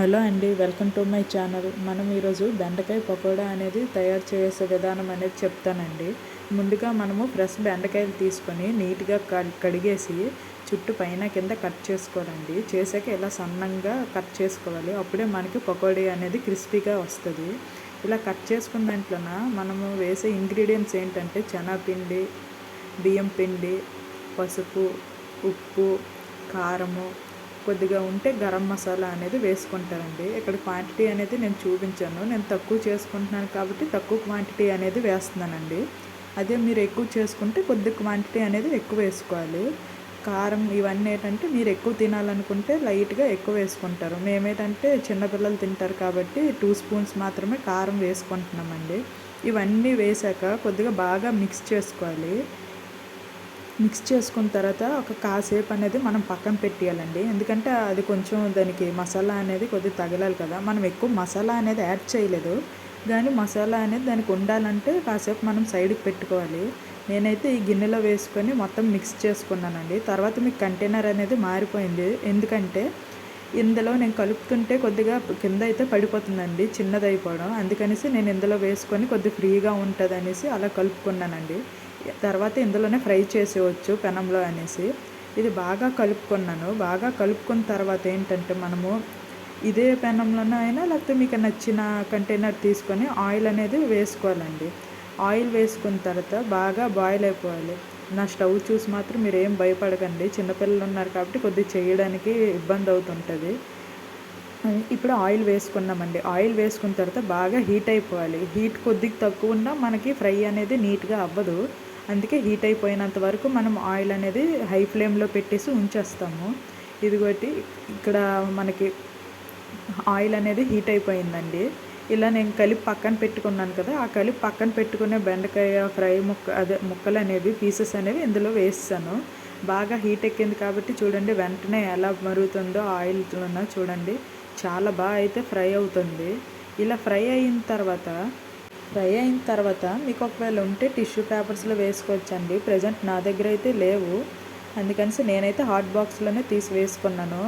Hello అండి welcome to my channel. మనం ఈరోజు బెండకాయ పకోడా అనేది తయారు చేసే విధానం అనేది చెప్తానండి. ముందుగా మనము ఫ్రెష్ బెండకాయలు తీసుకొని నీట్గా కడిగేసి చుట్టూ పైన కింద కట్ చేసుకోవాలండి. చేసాక ఇలా సన్నంగా కట్ చేసుకోవాలి. అప్పుడే మనకి పకోడీ అనేది క్రిస్పీగా వస్తుంది. ఇలా కట్ చేసుకున్న దాంట్లోన మనము వేసే ఇంగ్రీడియంట్స్ ఏంటంటే శనగపిండి బియ్యం పిండి పసుపు ఉప్పు కారము కొద్దిగా ఉంటే గరం మసాలా అనేది వేసుకుంటారండి. ఇక్కడ క్వాంటిటీ అనేది నేను చూపించాను. నేను తక్కువ చేసుకుంటున్నాను కాబట్టి తక్కువ క్వాంటిటీ అనేది వేస్తున్నానండి. అదే మీరు ఎక్కువ చేసుకుంటే కొద్ది క్వాంటిటీ అనేది ఎక్కువ వేసుకోవాలి. కారం ఇవన్నీ ఏంటంటే మీరు ఎక్కువ తినాలనుకుంటే లైట్గా ఎక్కువ వేసుకుంటారు. మేమేంటంటే చిన్నపిల్లలు తింటారు కాబట్టి టూ స్పూన్స్ మాత్రమే కారం వేసుకుంటున్నామండి. ఇవన్నీ వేసాక కొద్దిగా బాగా మిక్స్ చేసుకోవాలి. మిక్స్ చేసుకున్న తర్వాత ఒక కాసేపు అనేది మనం పక్కన పెట్టేయాలండి. ఎందుకంటే అది కొంచెం దానికి మసాలా అనేది కొద్దిగా తగలాలి కదా. మనం ఎక్కువ మసాలా అనేది యాడ్ చేయలేదు. కానీ మసాలా అనేది దానికి ఉండాలంటే కాసేపు మనం సైడ్కి పెట్టుకోవాలి. నేనైతే ఈ గిన్నెలో వేసుకొని మొత్తం మిక్స్ చేసుకున్నానండి. తర్వాత మీకు కంటైనర్ అనేది మారిపోయింది. ఎందుకంటే ఇందులో నేను కలుపుతుంటే కొద్దిగా కింద అయితే పడిపోతుందండి చిన్నది అయిపోవడం అందుకనేసి నేను ఇందులో వేసుకొని కొద్దిగా ఫ్రీగా ఉంటుంది అనేసి అలా కలుపుకున్నానండి. తర్వాత ఇందులోనే ఫ్రై చేసేవచ్చు పెనంలో అనేసి. ఇది బాగా కలుపుకున్నాను. బాగా కలుపుకున్న తర్వాత ఏంటంటే మనము ఇదే పెనంలోనే అయినా లేకపోతే మీకు నచ్చిన కంటైనర్ తీసుకొని ఆయిల్ అనేది వేసుకోవాలండి. ఆయిల్ వేసుకున్న తర్వాత బాగా బాయిల్ అయిపోవాలి. నా స్టవ్ చూసి మాత్రం మీరు ఏం భయపడకండి. చిన్నపిల్లలు ఉన్నారు కాబట్టి కొద్దిగా చేయడానికి ఇబ్బంది అవుతుంటుంది. ఇప్పుడు ఆయిల్ వేసుకున్నామండి. ఆయిల్ వేసుకున్న తర్వాత బాగా హీట్ అయిపోవాలి. హీట్ కొద్దిగా తక్కువ ఉన్నా మనకి ఫ్రై అనేది నీట్గా అవ్వదు. అందుకే హీట్ అయిపోయినంత వరకు మనం ఆయిల్ అనేది హై ఫ్లేమ్లో పెట్టేసి ఉంచేస్తాము. ఇదిగోటి ఇక్కడ మనకి ఆయిల్ అనేది హీట్ అయిపోయిందండి. ఇలా నేను కలిపి పక్కన పెట్టుకున్నాను కదా ఆ కలిపి పక్కన పెట్టుకునే బెండకాయ ఫ్రై ముక్క అదే ముక్కలు అనేవి పీసెస్ అనేవి ఇందులో వేస్తాను. బాగా హీట్ ఎక్కింది కాబట్టి చూడండి వెంటనే ఎలా మరుగుతుందో ఆయిల్తో చూడండి. చాలా బాగా అయితే ఫ్రై అవుతుంది. ఇలా ఫ్రై అయిన తర్వాత ఫ్రై అయిన తర్వాత మీకు ఒకవేళ ఉంటే టిష్యూ పేపర్స్లో వేసుకోవచ్చండి. ప్రజెంట్ నా దగ్గర అయితే లేవు. అందుకని నేనైతే హాట్ బాక్స్లోనే తీసి వేసుకున్నాను.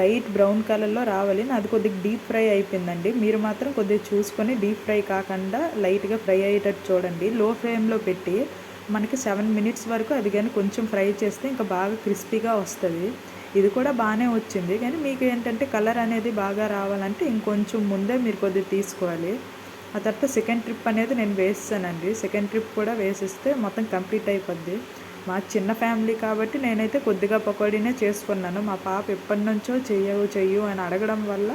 లైట్ బ్రౌన్ కలర్లో రావాలి. నాది కొద్దిగా డీప్ ఫ్రై అయిపోయిందండి. మీరు మాత్రం కొద్దిగా చూసుకొని డీప్ ఫ్రై కాకుండా లైట్గా ఫ్రై అయ్యేటట్టు చూడండి. లో ఫ్లేమ్లో పెట్టి మనకి సెవెన్ మినిట్స్ వరకు అది కానీ కొంచెం ఫ్రై చేస్తే ఇంకా బాగా క్రిస్పీగా వస్తుంది. ఇది కూడా బాగానే వచ్చింది. కానీ మీకు ఏంటంటే కలర్ అనేది బాగా రావాలంటే ఇంకొంచెం ముందే మీరు కొద్దిగా తీసుకోవాలి. ఆ తర్వాత సెకండ్ ట్రిప్ అనేది నేను వేస్తానండి. సెకండ్ ట్రిప్ కూడా వేసిస్తే మొత్తం కంప్లీట్ అయిపోద్ది. మా చిన్న ఫ్యామిలీ కాబట్టి నేనైతే కొద్దిగా పకోడీనే చేసుకున్నాను. మా పాప ఎప్పటి నుంచో చెయ్యవు చెయ్యు అని అడగడం వల్ల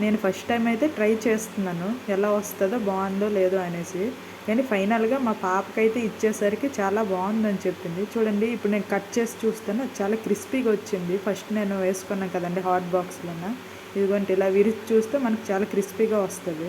నేను ఫస్ట్ టైం అయితే ట్రై చేస్తున్నాను. ఎలా వస్తుందో బాగుందో లేదో అనేసి. కానీ ఫైనల్గా మా పాపకైతే ఇచ్చేసరికి చాలా బాగుందని చెప్పింది. చూడండి ఇప్పుడు నేను కట్ చేసి చూస్తాను. చాలా క్రిస్పీగా వచ్చింది. ఫస్ట్ నేను వేసుకున్నాను కదండి హాట్ బాక్స్లోన ఇదిగోండి ఇలా విరిచి చూస్తే మనకు చాలా క్రిస్పీగా వస్తుంది.